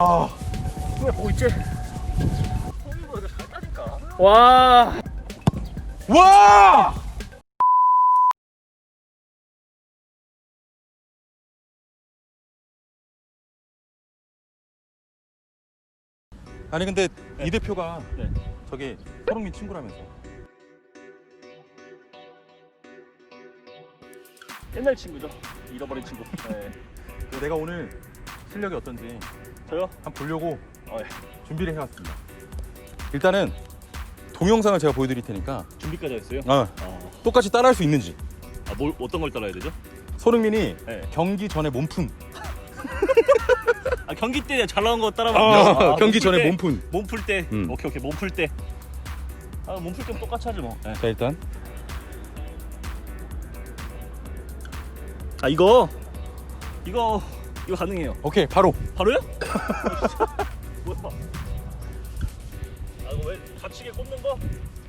아, 왜 보고 있지? 잘 따니까. 와 와! 아니 근데 이 대표가 네. 저기 서흥민 친구라면서 옛날 친구죠. 잃어버린 친구. 네. 내가 오늘 실력이 어떤지 저요? 한번 보려고 어, 예. 준비를 해왔습니다. 일단은 동영상을 제가 보여드릴 테니까 준비까지 했어요. 어, 어. 똑같이 따라할 수 있는지 아, 뭘 어떤 걸 따라야 되죠? 손흥민이 네. 경기 전에 몸푼 아, 경기 때 잘 나온 거 따라만. 어, 경기 전에 때, 몸푼 몸풀 때. 음. 오케이 오케이 몸풀 때. 아, 몸풀 때면 똑같이 하지 뭐. 네. 자 일단 아, 이거 이거 이거 가능해요. 오케이 바로 바로요? 뭐야? 아, 이거 왜 좌측에 꽂는 거?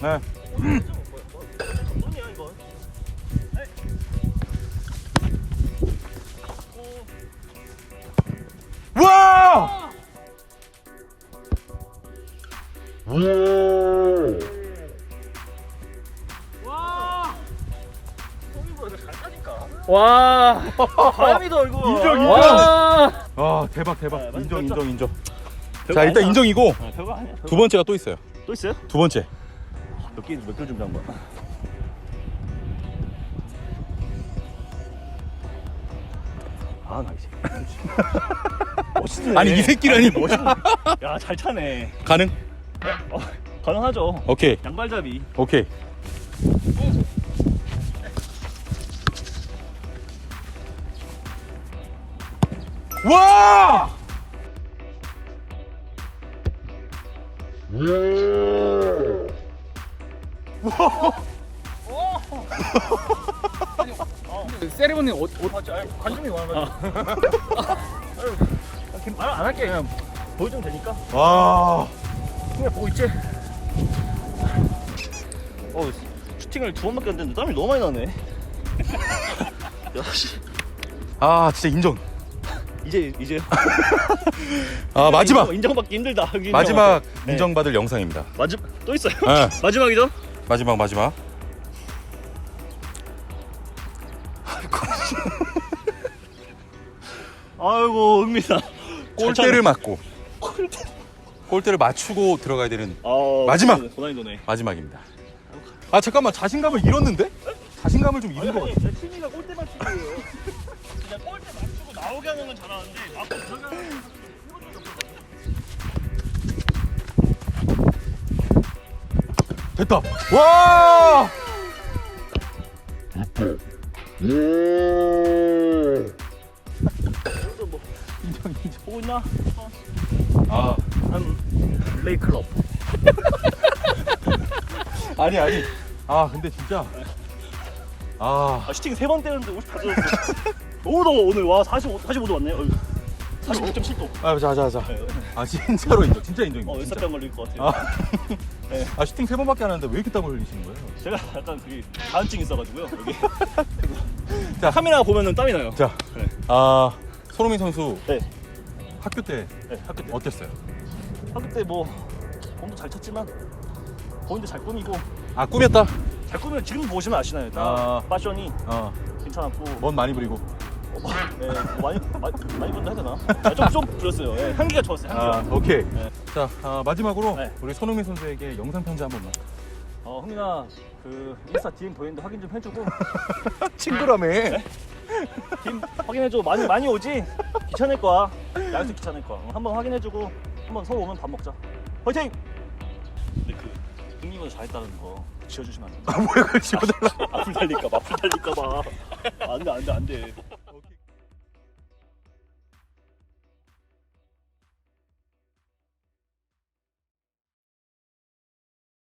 네. 뭐야? 와! 와. 와. 바람이다 이거. 인정, 인정. 와. 와 대박 대박 네, 맞- 인정? 인정 인정 자 일단 아니야. 인정이고 아, 별거 아니야. 별거 두 번째가 또 있어요 또 있어요? 두 번째 몇 개, 몇개 준비한 거야? 아, 나 이제. 멋있네. 아니 이 새끼라니 멋있네. 야, 잘 차네. 가능? 어, 가능하죠. 오케이 양발잡이. 오케이 와! 세리머니 어, 어, 아, 아, 관심이 많아. 말안 할게 그냥 보여주면 되니까. 와 그냥 보고 있지. 어, 슈팅을 두 번밖에 안 됐는데 땀이 너무 많이 나네. 야, 씨. 아 진짜 인정 이제 이제 아 마지막 인정, 인정 받기 힘들다. 여기 마지막 인정받기. 네. 인정받을 영상입니다 마지막 또 있어요? 네. 마지막이죠? 마지막 마지막 아이고 은민아. 골대를 맞고 골대 를 맞추고 들어가야 되는 아, 마지막! 고난이 도네. 마지막입니다 아 잠깐만 자신감을 잃었는데? 자신감을 좀 잃은 것 같아 내 취미가 골대 맞추기예요. 그냥 골대 맞추고 나오게 하는 건 잘하는데 앞으로 들어가는 건 됐다 와 인정 인정? 어. 아, 한 레이클럽. 아니 아니 아 근데 진짜 아 아, 슈팅 세 번 때렸는데 50 가져왔어. 너무 더워 오늘 와 45, 45도 왔네. 어휴. 45.7도. 아, 자, 자, 자. 네. 아, 진짜로 인정. 진짜 어, 인정입니다. 진짜. 열사병 걸릴 것 같아요. 아, 아, 슈팅 세 번밖에 안 하는데 왜 이렇게 땀을 흘리시는 거예요? 제가 약간 그게 다한증 있어가지고요. 여기 자. 카메라 보면은 땀이 나요. 자, 네. 아, 손흥민 선수 네. 학교 때 네, 학교 때. 어땠어요? 학교 때뭐 몸도 잘 찼지만 보는데 잘 꾸미고 아, 꾸몄다. 잘 꾸미면 지금 보시면 아시나요? 다 아. 패션이 어, 괜찮았고 멋 많이 부리고. 어, 네, 뭐 많이 많이 많이 본다 해야 되나? 아, 좀, 좀 부렸어요. 예, 향기가 좋았어요. 향기가. 아, 오케이. 네. 자, 아, 마지막으로 네. 우리 손흥민 선수에게 영상 편지 한 번만. 어, 흥민아 그 인스타 DM 보이는데 확인 좀 해주고 친구라며. DM 확인해줘. 많이 많이 오지? 귀찮을 거야. 약속 귀찮을 거야. 어, 한번 확인해주고 한번 서울 오면 밥 먹자. 화이팅! 근데 그 흥민보다 잘했다는 거 지워주시면 안 돼요? 아, 뭐야, 그걸 지워달라. 앞을 달릴까 봐. 앞을 달릴까 봐. 안돼 안돼 안돼.